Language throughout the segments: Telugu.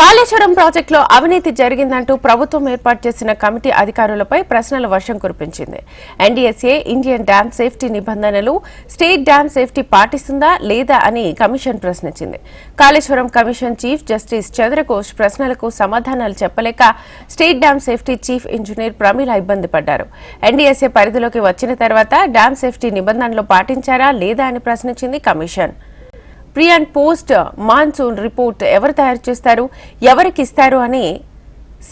కాళేశ్వరం ప్రాజెక్టులో అవినీతి జరిగిందంటూ ప్రభుత్వం ఏర్పాటు చేసిన కమిటీ అధికారులపై ప్రశ్నల వర్షం కురిపించింది. ఎన్డీఎస్ఏ ఇండియన్ డ్యామ్ సేఫ్టీ నిబంధనలు స్టేట్ డ్యామ్ సేఫ్టీ పాటిస్తుందా లేదా అని కమిషన్ ప్రశ్నించింది. Kaleshwaram commission chief justice Chandra Ghose ప్రశ్నలకు సమాధానాలు చెప్పలేక state dam safety chief engineer Pramila ఇబ్బంది పడ్డారు. ఎన్డీఎస్ఏ పరిధిలోకి వచ్చిన తర్వాత డ్యామ్ సేఫ్టీ నిబంధనలు పాటించారా లేదా అని ప్రశ్నించింది commission. Pre and post monsoon report ఎవరు తయారు చేస్తారు ఎవరికి ఇస్తారు అని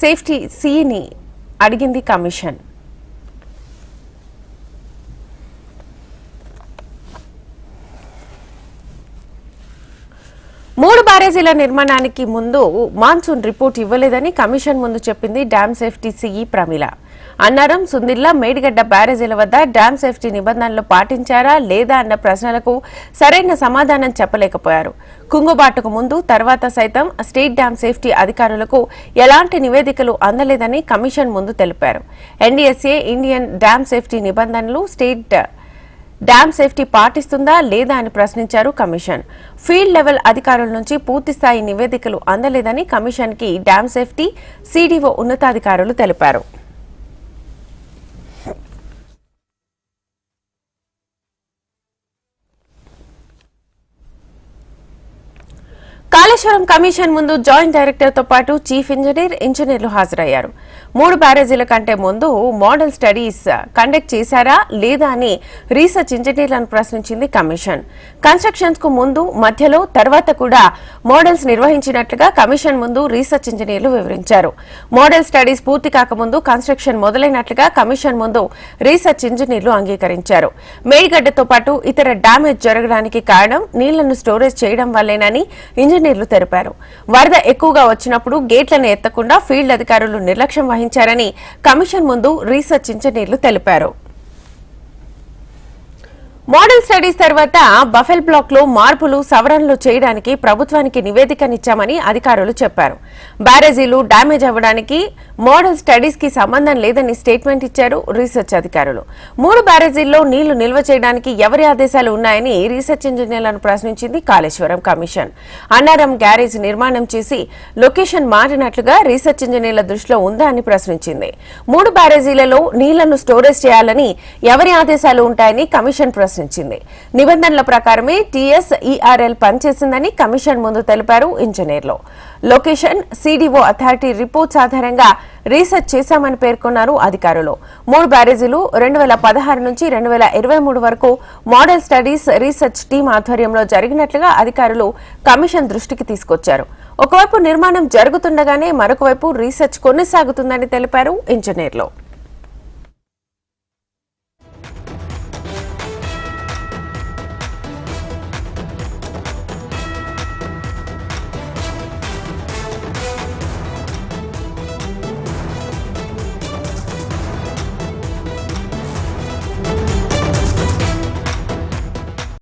సేఫ్టీ సీని అడిగింది కమిషన్. మూడు బ్యారేజీల నిర్మాణానికి ముందు మాన్సూన్ రిపోర్ట్ ఇవ్వలేదని కమిషన్ ముందు చెప్పింది dam safety CE Pramila Annaram Sundilla Medigadda బ్యారేజీల వద్ద డ్యామ్ సేఫ్టీ నిబంధనలు పాటించారా లేదా అన్న ప్రశ్నలకు సరైన సమాధానం చెప్పలేకపోయారు. కుంగుబాటుకు ముందు తర్వాత సైతం స్టేట్ డ్యామ్ సేఫ్టీ అధికారులకు ఎలాంటి నివేదికలు అందలేదని కమిషన్ ముందు తెలిపారు. ఎన్డీఎస్ఏ ఇండియన్ డ్యామ్ సేఫ్టీ నిబంధనలు స్టేట్ డ్యామ్ సేఫ్టీ పాటిస్తుందా లేదా అని ప్రశ్నించారు కమిషన్. ఫీల్డ్ లెవెల్ అధికారుల నుంచి పూర్తిస్థాయి నివేదికలు అందలేదని కమిషన్కి డ్యామ్ సేఫ్టీ సీడీఓ ఉన్నతాధికారులు తెలిపారు. principal కాళేశ్వరం కమిషన్ ముందు జాయింట్ డైరెక్టర్తో పాటు చీఫ్ ఇంజనీర్ ఇంజనీర్లు హాజరయ్యారు. మూడు బ్యారేజీల కంటే ముందు మోడల్ స్టడీస్ కండక్ట్ చేశారా లేదా అని రీసెర్చ్ ఇంజనీర్లను ప్రశ్నించింది కమిషన్. కన్స్ట్రక్షన్స్కు ముందు మధ్యలో తర్వాత కూడా మోడల్స్ నిర్వహించినట్లుగా కమిషన్ ముందు రీసెర్చ్ ఇంజనీర్లు వివరించారు. మోడల్ స్టడీస్ పూర్తి కాకముందు కన్స్ట్రక్షన్ మొదలైనట్లుగా కమిషన్ ముందు రీసెర్చ్ ఇంజనీర్లు అంగీకరించారు. మేడిగడ్డతో పాటు ఇతర డ్యామేజ్ జరగడానికి కారణం నీళ్ళను స్టోరేజ్ చేయడం వల్లేనని ఇంజనీర్ అధికారులు తెలిపారు. వరద ఎక్కువగా వచ్చినప్పుడు గేట్లను ఎత్తకుండా ఫీల్డ్ అధికారులు నిర్లక్ష్యం వహించారని కమిషన్ ముందు రీసెర్చ్ ఇంజనీర్లు తెలిపారు. మోడల్ స్టడీస్ తర్వాత బఫెల్ బ్లాక్లో మార్పులు సవరణలు చేయడానికి ప్రభుత్వానికి నివేదికనిచ్చామని అధికారులు చెప్పారు. బ్యారేజీలు డ్యామేజ్ అవ్వడానికి మోడల్ స్టడీస్కి సంబంధం లేదని స్టేట్మెంట్ ఇచ్చారు రీసెర్చ్ అధికారులు. మూడు బ్యారేజీల్లో నీళ్ళు నిల్వ చేయడానికి ఎవరి ఆదేశాలు ఉన్నాయని రీసెర్చ్ ఇంజనీర్లను ప్రశ్నించింది కాళేశ్వరం కమిషన్. అన్నారం గ్యారేజ్ నిర్మాణం చేసి లొకేషన్ మారినట్లుగా రీసెర్చ్ ఇంజనీర్ల దృష్టిలో ఉందా అని ప్రశ్నించింది. మూడు బ్యారేజీలలో నీళ్ళను స్టోరేజ్ చేయాలని ఎవరి ఆదేశాలు ఉంటాయని కమిషన్ ప్రశ్నించింది నిబంధనల ప్రకారమే టీఎస్ ఈఆర్ఎల్ పనిచేసిందని కమిషన్ ముందు తెలిపారు ఇంజనీర్లు. లొకేషన్ సీడీఓ అథారిటీ రిపోర్ట్స్ ఆధారంగా రీసెర్చ్ చేశామని పేర్కొన్నారు అధికారులు. మూడు బ్యారేజీలు రెండు వేల పదహారు నుంచి రెండు వేల ఇరవై మూడు వరకు మోడల్ స్టడీస్ రీసెర్చ్ టీం ఆధ్వర్యంలో జరిగినట్లుగా అధికారులు కమిషన్ దృష్టికి తీసుకొచ్చారు. ఒకవైపు నిర్మాణం జరుగుతుండగానే మరొక వైపు రీసెర్చ్ కొనసాగుతుందని తెలిపారు ఇంజనీర్లు.